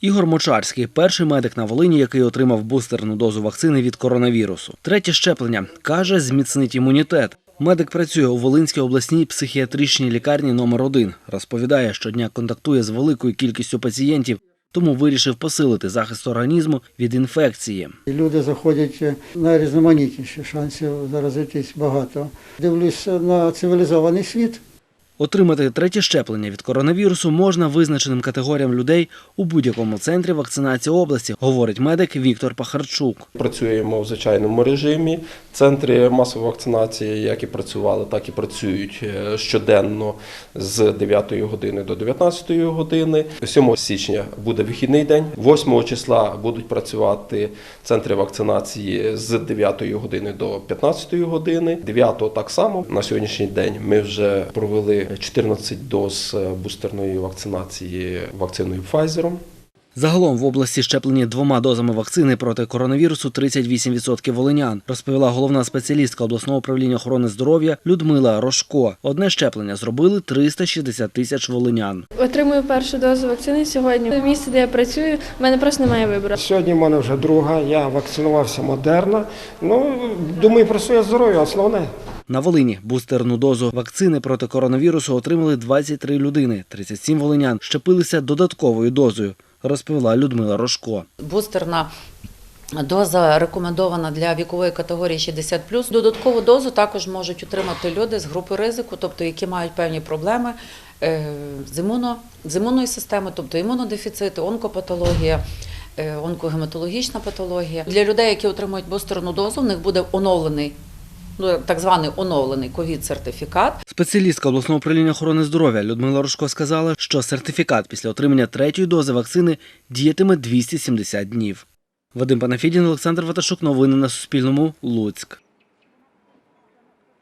Ігор Мочарський перший медик на Волині, який отримав бустерну дозу вакцини від коронавірусу. Третє щеплення каже, зміцнить імунітет. Медик працює у Волинській обласній психіатричній лікарні номер 1 Розповідає, щодня контактує з великою кількістю пацієнтів, тому вирішив посилити захист організму від інфекції. Люди заходять найрізноманітніші, шансів заразитись багато. Дивлюсь на цивілізований світ. Отримати третє щеплення від коронавірусу можна визначеним категоріям людей у будь-якому центрі вакцинації області, говорить медик Віктор Пахарчук. Працюємо в звичайному режимі. Центри масової вакцинації, як і працювали, так і працюють е, щоденно з 9 години до 19 години. 7 січня буде вихідний день. 8 числа будуть працювати центри вакцинації з 9 години до 15 години. 9 так само. На сьогоднішній день ми вже провели 14 доз е, бустерної вакцинації вакциною Pfizer. Загалом в області щеплені двома дозами вакцини проти коронавірусу 38% волинян, розповіла головна спеціалістка обласного управління охорони здоров'я Людмила Рожко. Одне щеплення зробили 360 тисяч волинян. Отримую першу дозу вакцини сьогодні. В місті, де я працюю, в мене просто немає вибору. Сьогодні в мене вже друга, я вакцинувався модерно. Ну, думаю про своє здоров'я, основне. На Волині бустерну дозу вакцини проти коронавірусу отримали 23 людини. 37 волинян щепилися додатковою дозою, розповіла Людмила Рожко. Бустерна доза рекомендована для вікової категорії 60+. Додаткову дозу також можуть отримати люди з групи ризику, тобто які мають певні проблеми е, з, імуно, з імунною системою, тобто імунодефіцити, онкопатологія. е, Онкогематологічна патологія для людей, які отримують бустерну дозу, в них буде оновлений, ну так званий оновлений ковід-сертифікат. Спеціалістка обласного управління охорони здоров'я Людмила Рожко сказала, що сертифікат після отримання третьої дози вакцини діятиме 270 днів. Вадим Панафідін, Олександр Ваташук. Новини на Суспільному. Луцьк.